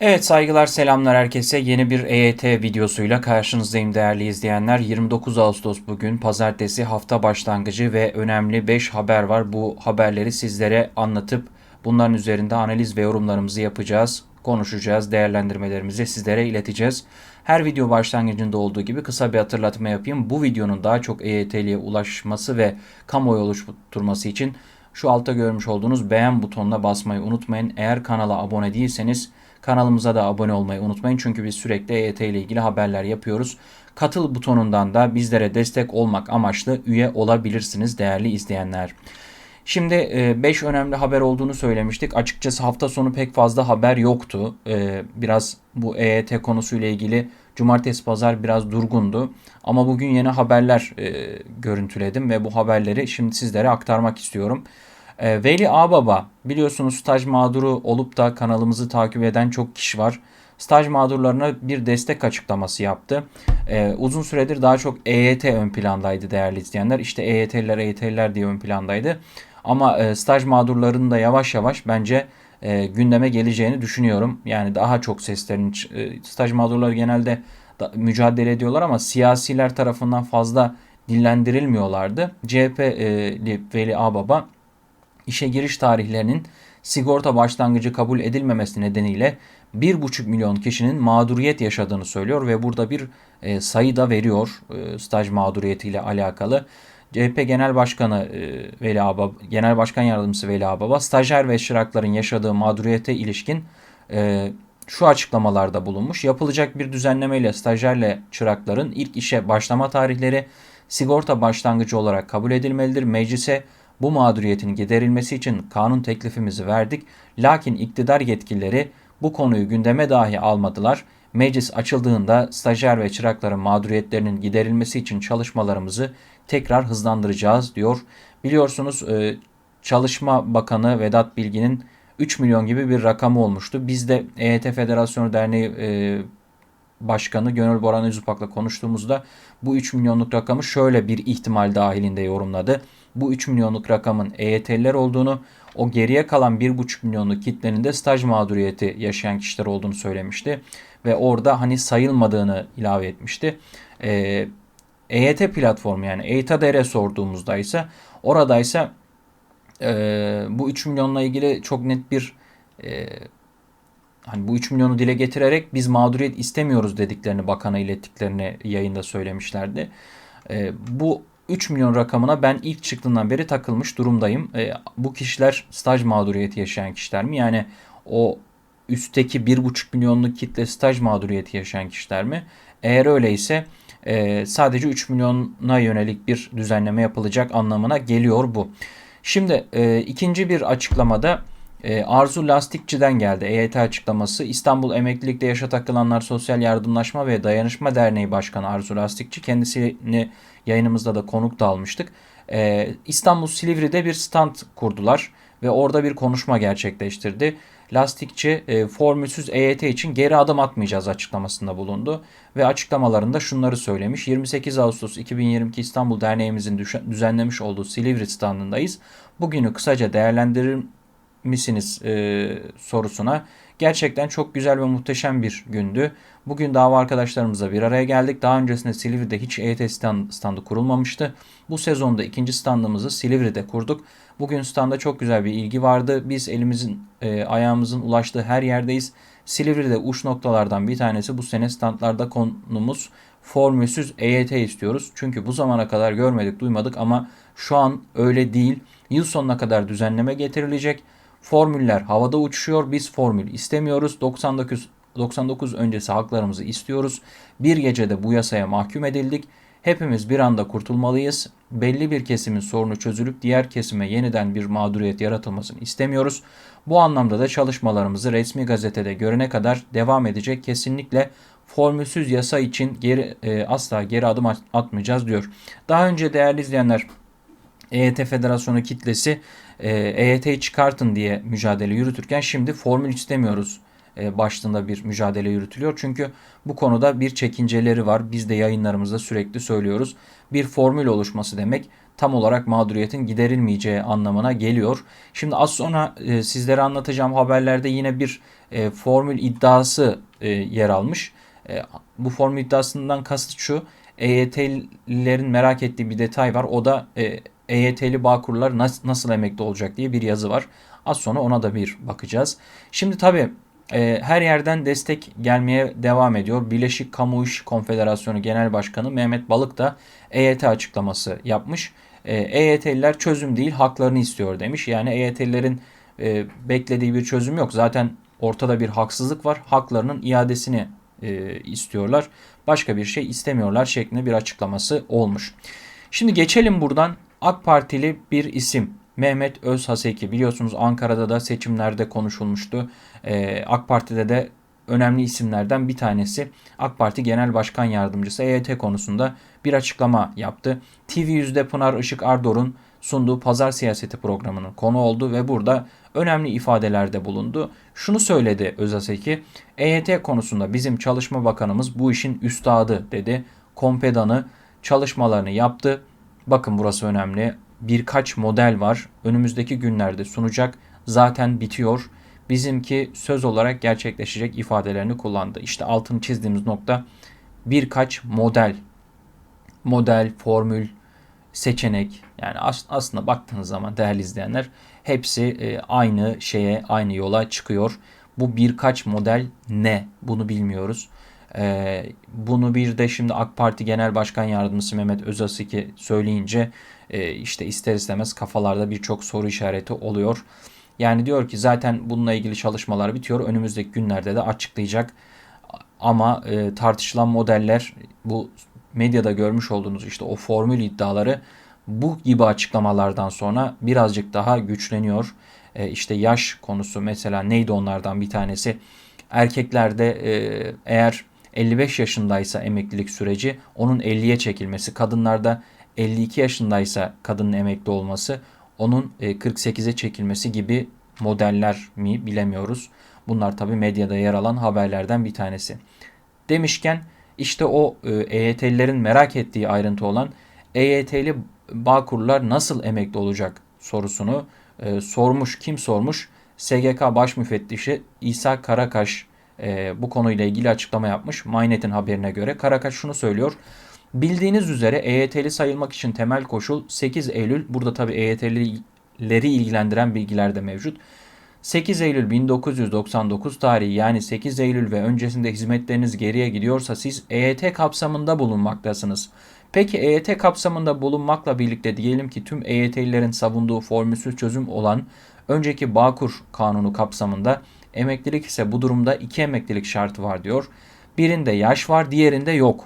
Evet saygılar selamlar herkese. Yeni bir EYT videosuyla karşınızdayım değerli izleyenler. 29 Ağustos bugün pazartesi hafta başlangıcı ve önemli 5 haber var. Bu haberleri sizlere anlatıp bunların üzerinde analiz ve yorumlarımızı yapacağız. Konuşacağız, değerlendirmelerimizi sizlere ileteceğiz. Her video başlangıcında olduğu gibi kısa bir hatırlatma yapayım. Bu videonun daha çok EYT'liye ulaşması ve kamuoyu oluşturması için şu altta görmüş olduğunuz beğen butonuna basmayı unutmayın. Eğer kanala abone değilseniz Kanalımıza da abone olmayı unutmayın çünkü biz sürekli EYT ile ilgili haberler yapıyoruz. Katıl butonundan da bizlere destek olmak amaçlı üye olabilirsiniz değerli izleyenler. Şimdi 5 e, önemli haber olduğunu söylemiştik. Açıkçası hafta sonu pek fazla haber yoktu. E, biraz bu EYT konusuyla ilgili cumartesi pazar biraz durgundu. Ama bugün yeni haberler e, görüntüledim ve bu haberleri şimdi sizlere aktarmak istiyorum. E, Veli Ağbaba biliyorsunuz staj mağduru olup da kanalımızı takip eden çok kişi var. Staj mağdurlarına bir destek açıklaması yaptı. E, uzun süredir daha çok EYT ön plandaydı değerli izleyenler. İşte EYT'liler EYT'liler diye ön plandaydı. Ama e, staj mağdurlarının da yavaş yavaş bence e, gündeme geleceğini düşünüyorum. Yani daha çok seslerin e, staj mağdurları genelde da, mücadele ediyorlar ama siyasiler tarafından fazla dillendirilmiyorlardı. CHP'li Veli Ağbaba işe giriş tarihlerinin sigorta başlangıcı kabul edilmemesi nedeniyle 1,5 milyon kişinin mağduriyet yaşadığını söylüyor ve burada bir e, sayı da veriyor e, staj mağduriyetiyle alakalı. CHP Genel Başkanı e, Veli Ababa, Genel Başkan Yardımcısı Veli Ababa, stajyer ve çırakların yaşadığı mağduriyete ilişkin e, şu açıklamalarda bulunmuş. Yapılacak bir düzenlemeyle stajyerle çırakların ilk işe başlama tarihleri sigorta başlangıcı olarak kabul edilmelidir. Meclise bu mağduriyetin giderilmesi için kanun teklifimizi verdik. Lakin iktidar yetkilileri bu konuyu gündeme dahi almadılar. Meclis açıldığında stajyer ve çırakların mağduriyetlerinin giderilmesi için çalışmalarımızı tekrar hızlandıracağız diyor. Biliyorsunuz e, Çalışma Bakanı Vedat Bilgin'in 3 milyon gibi bir rakamı olmuştu. Biz de EYT Federasyonu Derneği e, Başkanı Gönül Boran Üzupak'la konuştuğumuzda bu 3 milyonluk rakamı şöyle bir ihtimal dahilinde yorumladı. Bu 3 milyonluk rakamın EYT'liler olduğunu, o geriye kalan 1,5 milyonluk kitlenin de staj mağduriyeti yaşayan kişiler olduğunu söylemişti. Ve orada hani sayılmadığını ilave etmişti. Ee, EYT platformu yani EYTADR sorduğumuzda ise oradaysa e, bu 3 milyonla ilgili çok net bir e, hani bu 3 milyonu dile getirerek biz mağduriyet istemiyoruz dediklerini bakana ilettiklerini yayında söylemişlerdi. E, bu 3 milyon rakamına ben ilk çıktığından beri takılmış durumdayım. E, bu kişiler staj mağduriyeti yaşayan kişiler mi? Yani o üstteki 1,5 milyonluk kitle staj mağduriyeti yaşayan kişiler mi? Eğer öyleyse e, sadece 3 milyona yönelik bir düzenleme yapılacak anlamına geliyor bu. Şimdi e, ikinci bir açıklamada Arzu Lastikçi'den geldi EYT açıklaması. İstanbul Emeklilikte Yaşa Takılanlar Sosyal Yardımlaşma ve Dayanışma Derneği Başkanı Arzu Lastikçi. Kendisini yayınımızda da konuk da almıştık. E, İstanbul Silivri'de bir stand kurdular ve orada bir konuşma gerçekleştirdi. Lastikçi e, formülsüz EYT için geri adım atmayacağız açıklamasında bulundu ve açıklamalarında şunları söylemiş. 28 Ağustos 2022 İstanbul Derneğimizin düzenlemiş olduğu Silivri standındayız. Bugünü kısaca değerlendirir misiniz e, sorusuna gerçekten çok güzel ve muhteşem bir gündü. Bugün dava arkadaşlarımızla bir araya geldik. Daha öncesinde Silivri'de hiç EYT stand, standı kurulmamıştı. Bu sezonda ikinci standımızı Silivri'de kurduk. Bugün standa çok güzel bir ilgi vardı. Biz elimizin e, ayağımızın ulaştığı her yerdeyiz. Silivri'de uç noktalardan bir tanesi bu sene standlarda konumuz formülsüz EYT istiyoruz. Çünkü bu zamana kadar görmedik duymadık ama şu an öyle değil. Yıl sonuna kadar düzenleme getirilecek. Formüller havada uçuşuyor. Biz formül istemiyoruz. 99 99 öncesi haklarımızı istiyoruz. Bir gecede bu yasaya mahkum edildik. Hepimiz bir anda kurtulmalıyız. Belli bir kesimin sorunu çözülüp diğer kesime yeniden bir mağduriyet yaratılmasını istemiyoruz. Bu anlamda da çalışmalarımızı resmi gazetede görene kadar devam edecek. Kesinlikle formülsüz yasa için geri e, asla geri adım atmayacağız diyor. Daha önce değerli izleyenler EYT Federasyonu kitlesi e, EYT'yi çıkartın diye mücadele yürütürken şimdi formül istemiyoruz e, başlığında bir mücadele yürütülüyor. Çünkü bu konuda bir çekinceleri var. Biz de yayınlarımızda sürekli söylüyoruz. Bir formül oluşması demek tam olarak mağduriyetin giderilmeyeceği anlamına geliyor. Şimdi az sonra e, sizlere anlatacağım haberlerde yine bir e, formül iddiası e, yer almış. Bu formül iddiasından kasıt şu. EYT'lilerin merak ettiği bir detay var. O da EYT'li Bağkurlar nasıl, nasıl emekli olacak diye bir yazı var. Az sonra ona da bir bakacağız. Şimdi tabii e, her yerden destek gelmeye devam ediyor. Birleşik Kamu İş Konfederasyonu Genel Başkanı Mehmet Balık da EYT açıklaması yapmış. E, EYT'liler çözüm değil haklarını istiyor demiş. Yani EYT'lilerin e, beklediği bir çözüm yok. Zaten ortada bir haksızlık var. Haklarının iadesini e, istiyorlar. Başka bir şey istemiyorlar şeklinde bir açıklaması olmuş. Şimdi geçelim buradan AK Partili bir isim Mehmet Özhaseki biliyorsunuz Ankara'da da seçimlerde konuşulmuştu. Ee, AK Parti'de de önemli isimlerden bir tanesi AK Parti Genel Başkan Yardımcısı EYT konusunda bir açıklama yaptı. TV100'de Pınar Işık Ardor'un sunduğu pazar siyaseti programının konu oldu ve burada önemli ifadelerde bulundu. Şunu söyledi Özaseki, EYT konusunda bizim çalışma bakanımız bu işin üstadı dedi. Kompedanı çalışmalarını yaptı. Bakın burası önemli. Birkaç model var. Önümüzdeki günlerde sunacak. Zaten bitiyor. Bizimki söz olarak gerçekleşecek ifadelerini kullandı. İşte altını çizdiğimiz nokta birkaç model. Model, formül, seçenek yani aslında baktığınız zaman değerli izleyenler hepsi e, aynı şeye aynı yola çıkıyor. Bu birkaç model ne bunu bilmiyoruz. E, bunu bir de şimdi AK Parti Genel Başkan Yardımcısı Mehmet Özasiki söyleyince e, işte ister istemez kafalarda birçok soru işareti oluyor. Yani diyor ki zaten bununla ilgili çalışmalar bitiyor. Önümüzdeki günlerde de açıklayacak. Ama e, tartışılan modeller bu medyada görmüş olduğunuz işte o formül iddiaları bu gibi açıklamalardan sonra birazcık daha güçleniyor. E, işte yaş konusu mesela neydi onlardan bir tanesi. Erkeklerde e, eğer 55 yaşındaysa emeklilik süreci onun 50'ye çekilmesi. Kadınlarda 52 yaşındaysa kadının emekli olması onun 48'e çekilmesi gibi modeller mi bilemiyoruz. Bunlar tabi medyada yer alan haberlerden bir tanesi. Demişken işte o EYT'lilerin merak ettiği ayrıntı olan EYT'li Bağkurlar nasıl emekli olacak sorusunu e, sormuş. Kim sormuş? SGK Baş Müfettişi İsa Karakaş e, bu konuyla ilgili açıklama yapmış. Mynet'in haberine göre Karakaş şunu söylüyor. Bildiğiniz üzere EYT'li sayılmak için temel koşul 8 Eylül. Burada tabi EYT'lileri ilgilendiren bilgiler de mevcut. 8 Eylül 1999 tarihi yani 8 Eylül ve öncesinde hizmetleriniz geriye gidiyorsa siz EYT kapsamında bulunmaktasınız. Peki EYT kapsamında bulunmakla birlikte diyelim ki tüm EYT'lilerin savunduğu formülsüz çözüm olan önceki Bağkur kanunu kapsamında emeklilik ise bu durumda iki emeklilik şartı var diyor. Birinde yaş var diğerinde yok.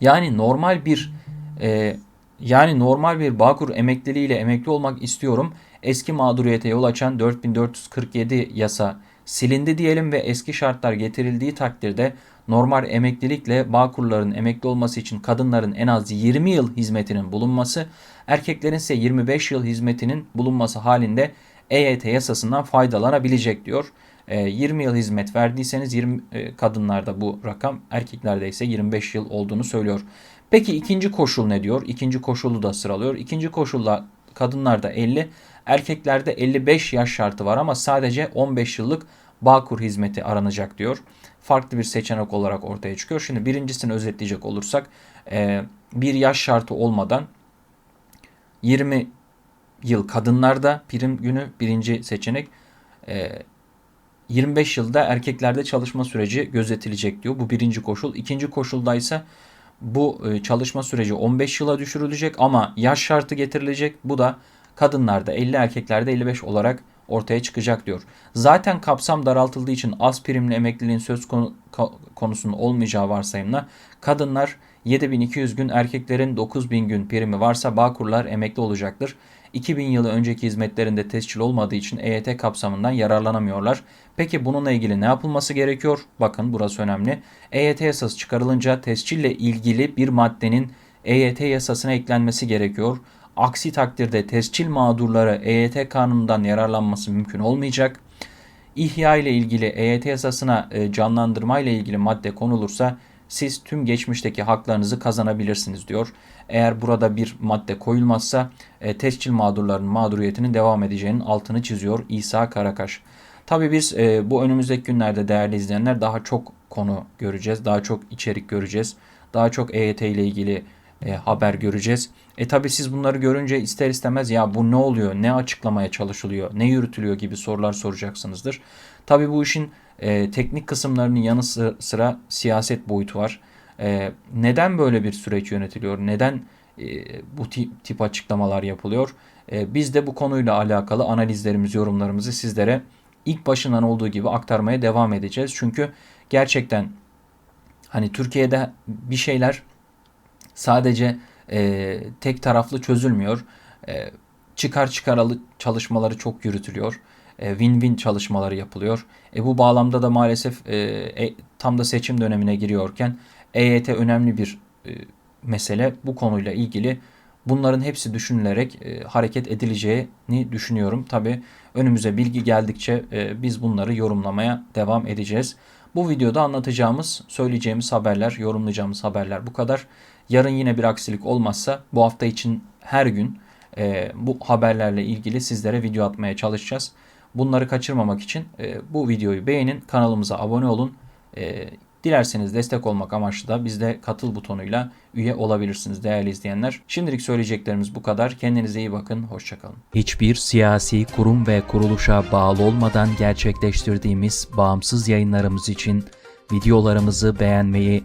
Yani normal bir e, yani normal bir Bağkur emekliliğiyle emekli olmak istiyorum. Eski mağduriyete yol açan 4447 yasa silindi diyelim ve eski şartlar getirildiği takdirde normal emeklilikle Bağkurların emekli olması için kadınların en az 20 yıl hizmetinin bulunması, erkeklerin ise 25 yıl hizmetinin bulunması halinde EYT yasasından faydalanabilecek diyor. 20 e, yıl hizmet verdiyseniz 20 e, kadınlarda bu rakam, erkeklerde ise 25 yıl olduğunu söylüyor. Peki ikinci koşul ne diyor? İkinci koşulu da sıralıyor. İkinci koşulla kadınlarda 50, erkeklerde 55 yaş şartı var ama sadece 15 yıllık Bağkur hizmeti aranacak diyor. Farklı bir seçenek olarak ortaya çıkıyor. Şimdi birincisini özetleyecek olursak e, bir yaş şartı olmadan 20 yıl kadınlarda prim günü birinci seçenek 25 yılda erkeklerde çalışma süreci gözetilecek diyor. Bu birinci koşul. İkinci koşulda ise bu çalışma süreci 15 yıla düşürülecek ama yaş şartı getirilecek. Bu da kadınlarda 50 erkeklerde 55 olarak ortaya çıkacak diyor. Zaten kapsam daraltıldığı için az primli emekliliğin söz konusunun olmayacağı varsayımla kadınlar 7200 gün erkeklerin 9000 gün primi varsa Bağkurlar emekli olacaktır. 2000 yılı önceki hizmetlerinde tescil olmadığı için EYT kapsamından yararlanamıyorlar. Peki bununla ilgili ne yapılması gerekiyor? Bakın burası önemli. EYT yasası çıkarılınca tescille ilgili bir maddenin EYT yasasına eklenmesi gerekiyor. Aksi takdirde tescil mağdurları EYT kanunundan yararlanması mümkün olmayacak. İhya ile ilgili EYT yasasına e, canlandırma ile ilgili madde konulursa siz tüm geçmişteki haklarınızı kazanabilirsiniz diyor. Eğer burada bir madde koyulmazsa e, tescil mağdurlarının mağduriyetinin devam edeceğinin altını çiziyor İsa Karakaş. Tabii biz e, bu önümüzdeki günlerde değerli izleyenler daha çok konu göreceğiz. Daha çok içerik göreceğiz. Daha çok EYT ile ilgili e, haber göreceğiz. E tabi siz bunları görünce ister istemez ya bu ne oluyor, ne açıklamaya çalışılıyor, ne yürütülüyor gibi sorular soracaksınızdır. Tabi bu işin e, teknik kısımlarının yanı sı- sıra siyaset boyutu var. E, neden böyle bir süreç yönetiliyor? Neden e, bu tip, tip açıklamalar yapılıyor? E, biz de bu konuyla alakalı analizlerimizi, yorumlarımızı sizlere ilk başından olduğu gibi aktarmaya devam edeceğiz. Çünkü gerçekten hani Türkiye'de bir şeyler sadece e, tek taraflı çözülmüyor. E, çıkar çıkaralı çalışmaları çok yürütülüyor. E, win-win çalışmaları yapılıyor. E, bu bağlamda da maalesef e, e, tam da seçim dönemine giriyorken EYT önemli bir e, mesele. Bu konuyla ilgili bunların hepsi düşünülerek e, hareket edileceğini düşünüyorum. Tabi önümüze bilgi geldikçe e, biz bunları yorumlamaya devam edeceğiz. Bu videoda anlatacağımız, söyleyeceğimiz haberler, yorumlayacağımız haberler bu kadar. Yarın yine bir aksilik olmazsa bu hafta için her gün e, bu haberlerle ilgili sizlere video atmaya çalışacağız. Bunları kaçırmamak için e, bu videoyu beğenin, kanalımıza abone olun. E, dilerseniz destek olmak amaçlı da bizde katıl butonuyla üye olabilirsiniz değerli izleyenler. Şimdilik söyleyeceklerimiz bu kadar. Kendinize iyi bakın, hoşçakalın. Hiçbir siyasi kurum ve kuruluşa bağlı olmadan gerçekleştirdiğimiz bağımsız yayınlarımız için videolarımızı beğenmeyi,